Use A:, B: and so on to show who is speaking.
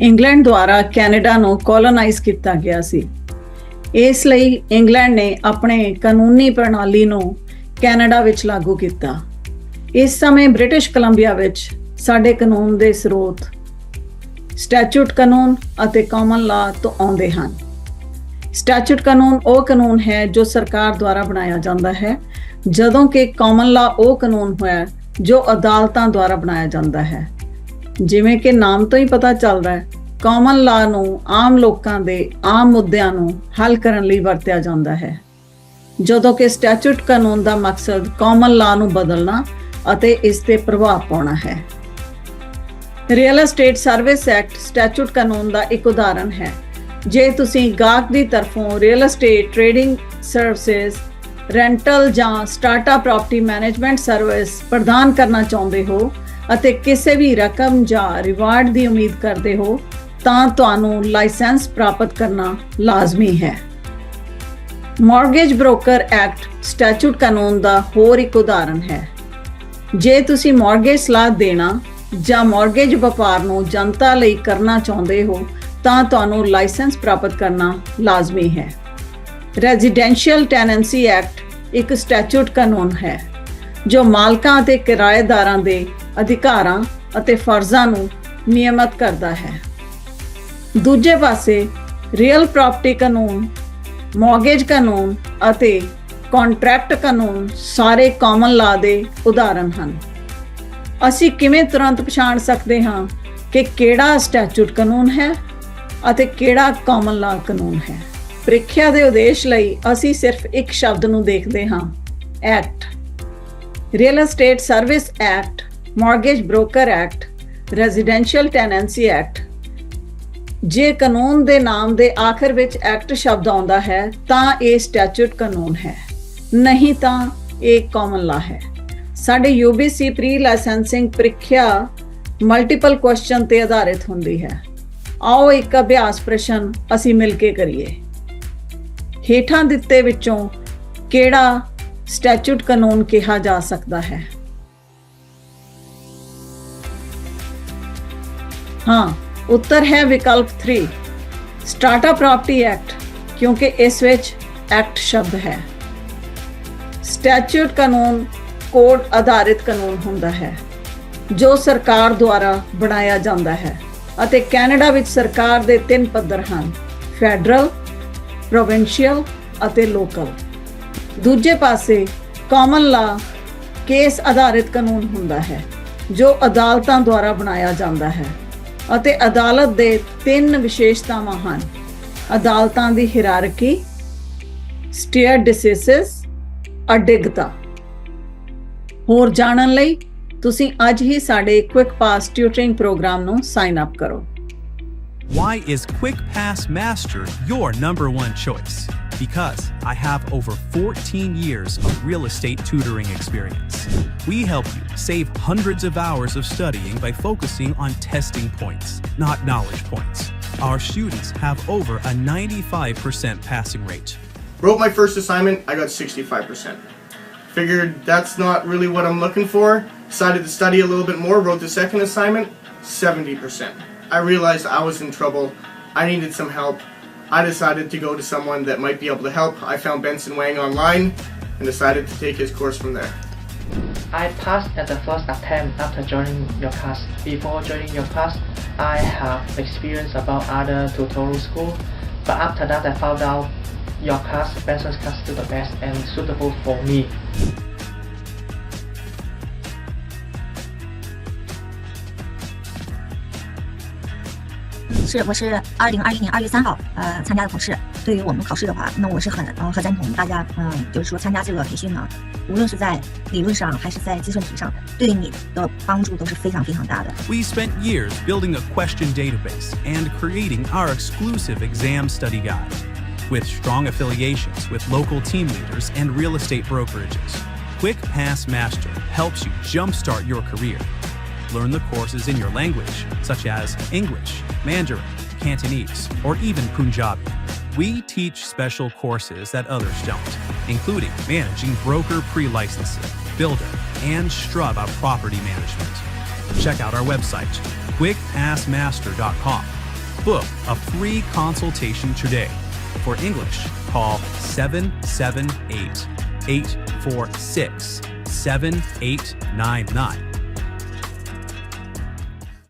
A: England ਦੁਆਰਾ Canada ਨੂੰ ਕੋਲੋਨਾਈਜ਼ ਕੀਤਾ ਗਿਆ ਸੀ। ਇਸ ਲਈ ਇੰਗਲੈਂਡ ਨੇ ਆਪਣੇ ਕਾਨੂੰਨੀ ਪ੍ਰਣਾਲੀ ਨੂੰ ਕੈਨੇਡਾ ਵਿੱਚ ਲਾਗੂ ਕੀਤਾ। ਇਸ ਸਮੇਂ ਬ੍ਰਿਟਿਸ਼ ਕੋਲੰਬੀਆ ਵਿੱਚ ਸਾਡੇ ਕਾਨੂੰਨ ਦੇ ਸਰੋਤ ਸਟੈਚੂਟ ਕਾਨੂੰਨ ਅਤੇ ਕਾਮਨ ਲਾ ਤੋਂ ਆਉਂਦੇ ਹਨ। ਸਟੈਚੂਟ ਕਾਨੂੰਨ ਉਹ ਕਾਨੂੰਨ ਹੈ ਜੋ ਸਰਕਾਰ ਦੁਆਰਾ ਬਣਾਇਆ ਜਾਂਦਾ ਹੈ, ਜਦੋਂ ਕਿ ਕਾਮਨ ਲਾ ਉਹ ਕਾਨੂੰਨ ਹੈ ਜੋ ਅਦਾਲਤਾਂ ਦੁਆਰਾ ਬਣਾਇਆ ਜਾਂਦਾ ਹੈ। ਜਿਵੇਂ ਕਿ ਨਾਮ ਤੋਂ ਹੀ ਪਤਾ ਚੱਲਦਾ ਹੈ ਕਾਮਨ ਲਾ ਨੂੰ ਆਮ ਲੋਕਾਂ ਦੇ ਆਮ ਮੁੱਦਿਆਂ ਨੂੰ ਹੱਲ ਕਰਨ ਲਈ ਵਰਤਿਆ ਜਾਂਦਾ ਹੈ। ਜਦੋਂ ਕਿ ਸਟੈਚੂਟ ਕਾਨੂੰਨ ਦਾ ਮਕਸਦ ਕਾਮਨ ਲਾ ਨੂੰ ਬਦਲਣਾ ਅਤੇ ਇਸ ਤੇ ਪ੍ਰਭਾਵ ਪਾਉਣਾ ਹੈ। Real estate service act statute ਕਾਨੂੰਨ ਦਾ ਇੱਕ ਉਦਾਹਰਣ ਹੈ। ਜੇ ਤੁਸੀਂ ਗਾਹਕ ਦੀ ਤਰਫੋਂ real estate trading services rental ਜਾਂ ਸਟਾਰਟਅਪ ਪ੍ਰਾਪਰਟੀ ਮੈਨੇਜਮੈਂਟ ਸਰਵਿਸ ਪ੍ਰਦਾਨ ਕਰਨਾ ਚਾਹੁੰਦੇ ਹੋ ਅਤੇ ਕਿਸੇ ਵੀ ਰਕਮ ਜਾਂ ਰਿਵਾਰਡ ਦੀ ਉਮੀਦ ਕਰਦੇ ਹੋ, ਤਾਂ ਤੁਹਾਨੂੰ ਲਾਇਸੈਂਸ ਪ੍ਰਾਪਤ ਕਰਨਾ ਲਾਜ਼ਮੀ ਹੈ। ਮਾਰਗੇਜ ਬ੍ਰੋਕਰ ਐਕਟ ਸਟੈਚੂਟ ਕਾਨੂੰਨ ਦਾ ਹੋਰ ਇੱਕ ਉਦਾਹਰਨ ਹੈ। ਜੇ ਤੁਸੀਂ ਮਾਰਗੇਜ ਸਲਾਹ ਦੇਣਾ ਜਾਂ ਮਾਰਗੇਜ ਵਪਾਰ ਨੂੰ ਜਨਤਾ ਲਈ ਕਰਨਾ ਚਾਹੁੰਦੇ ਹੋ, ਤਾਂ ਤੁਹਾਨੂੰ ਲਾਇਸੈਂਸ ਪ੍ਰਾਪਤ ਕਰਨਾ ਲਾਜ਼ਮੀ ਹੈ। ਰੈਜ਼ੀਡੈਂਸ਼ੀਅਲ ਟੈਨੈਂਸੀ ਐਕਟ ਇੱਕ ਸਟੈਚੂਟ ਕਾਨੂੰਨ ਹੈ। ਜੋ ਮਾਲਕਾਂ ਅਤੇ ਕਿਰਾਏਦਾਰਾਂ ਦੇ ਅਧਿਕਾਰਾਂ ਅਤੇ ਫਰਜ਼ਾਂ ਨੂੰ ਨਿਯਮਤ ਕਰਦਾ ਹੈ। ਦੂਜੇ ਪਾਸੇ ਰੀਅਲ ਪ੍ਰਾਪਰਟੀ ਕਾਨੂੰਨ ਮਾਰਗੇਜ ਕਾਨੂੰਨ ਅਤੇ ਕੰਟਰੈਕਟ ਕਾਨੂੰਨ ਸਾਰੇ ਕਾਮਨ ਲਾ ਦੇ ਉਦਾਹਰਨ ਹਨ। ਅਸੀਂ ਕਿਵੇਂ ਤੁਰੰਤ ਪਛਾਣ ਸਕਦੇ ਹਾਂ ਕਿ ਕਿਹੜਾ ਸਟੈਚੂਟ ਕਾਨੂੰਨ ਹੈ ਅਤੇ ਕਿਹੜਾ ਕਾਮਨ ਲਾ ਕਾਨੂੰਨ ਹੈ? ਪ੍ਰੀਖਿਆ ਦੇ ਉਦੇਸ਼ ਲਈ ਅਸੀਂ ਸਿਰਫ ਇੱਕ ਸ਼ਬਦ ਨੂੰ ਦੇਖਦੇ ਹਾਂ act real estate service act mortgage broker act residential tenancy act ਜੇ ਕਾਨੂੰਨ ਦੇ ਨਾਮ ਦੇ ਆਖਰ ਵਿੱਚ ਐਕਟ ਸ਼ਬਦ ਆਉਂਦਾ ਹੈ, ਤਾਂ ਇਹ ਸਟੈਚੂਟ ਕਾਨੂੰਨ ਹੈ। ਨਹੀਂ ਤਾਂ ਇਹ ਕਾਮਨ ਲਾ ਹੈ। ਸਾਡੇ UBC ਪ੍ਰੀ ਲਾਇਸੈਂਸਿੰਗ ਪ੍ਰੀਖਿਆ ਮਲਟੀਪਲ ਕੁਐਸਚਨ ਤੇ ਆਧਾਰਿਤ ਹੁੰਦੀ ਹੈ। ਆਓ ਇੱਕ ਅਭਿਆਸ ਪ੍ਰਸ਼ਨ ਅਸੀਂ ਮਿਲ ਕੇ ਕਰੀਏ। ਹੇਠਾਂ ਦਿੱਤੇ ਵਿੱਚੋਂ ਕਿਹੜਾ ਸਟੈਚੂਟ ਕਾਨੂੰਨ ਕਿਹਾ ਜਾ ਸਕਦਾ ਹੈ। ਹਾਂ, ਉੱਤਰ ਹੈ ਵਿਕਲਪ 3 ਸਟਾਰਟਅਪ ਪ੍ਰਾਪਰਟੀ ਐਕਟ ਕਿਉਂਕਿ ਇਸ ਵਿੱਚ ਐਕਟ ਸ਼ਬਦ ਹੈ। ਸਟੈਚੂਟ ਕਾਨੂੰਨ ਕੋਡ ਆਧਾਰਿਤ ਕਾਨੂੰਨ ਹੁੰਦਾ ਹੈ, ਜੋ ਸਰਕਾਰ ਦੁਆਰਾ ਬਣਾਇਆ ਜਾਂਦਾ ਹੈ ਅਤੇ ਕੈਨੇਡਾ ਵਿੱਚ ਸਰਕਾਰ ਦੇ ਤਿੰਨ ਪੱਧਰ ਹਨ। ਫੈਡਰਲ ਪ੍ਰੋਵਿੰਸ਼ੀਅਲ ਅਤੇ ਲੋਕਲ ਦੂਜੇ ਪਾਸੇ ਕਾਮਨ ਲਾ ਕੇਸ ਆਧਾਰਿਤ ਕਾਨੂੰਨ ਹੁੰਦਾ ਹੈ, ਜੋ ਅਦਾਲਤਾਂ ਦੁਆਰਾ ਬਣਾਇਆ ਜਾਂਦਾ ਹੈ ਅਤੇ ਅਦਾਲਤ ਦੇ ਤਿੰਨ ਵਿਸ਼ੇਸ਼ਤਾਵਾਂ ਹਨ। ਅਦਾਲਤਾਂ ਦੀ ਹਿਰਾਰਕੀ ਸਟੇਅਰ ਡਿਸੀਸਸ ਅਡਿਗਤਾ। ਹੋਰ ਜਾਣਨ ਲਈ ਤੁਸੀਂ ਅੱਜ ਹੀ ਸਾਡੇ ਕੁਇਕ ਪਾਸ ਟਿਊਟਰਿੰਗ ਪ੍ਰੋਗਰਾਮ ਨੂੰ ਸਾਈਨ ਅਪ ਕਰੋ।
B: Why is Quick Pass Master your number one choice? Because I have over 14 years of real estate tutoring experience. We help you save hundreds of hours of studying by focusing on testing points, not knowledge points. Our students have over a 95% passing rate.
C: Wrote my first assignment, I got 65%. Figured that's not really what I'm looking for. Decided to study a little bit more, wrote the second assignment, 70%. I realized I was in trouble. I needed some help. I decided to go to someone that might be able to help. I found Benson Wang online and decided to take his course from there.
D: I passed at the first attempt after joining your class. Before joining your class, I have experience about other tutorial school, but after that I found out your class, Benson's class, is the best and suitable for me.
E: 是，我是二零二一年二月三号呃参加的考试。对于我们考试的话，那我是很呃很赞同大家嗯、就是说参加这个培训呢，无论是在理论上还是在计算题上，对你的帮助都是非常非常大的。
B: We spent years building a question database and creating our exclusive exam study guide. With strong affiliations with local team leaders and real estate brokerages, Quick Pass Master helps you jumpstart your career. Learn the courses in your language, such as English, Mandarin, Cantonese, or even Punjabi. We teach special courses that others don't, including managing broker pre licensing, builder, and Strava property management. Check out our website, quickpassmaster.com, Book a free consultation today. For English, call 778 846 7899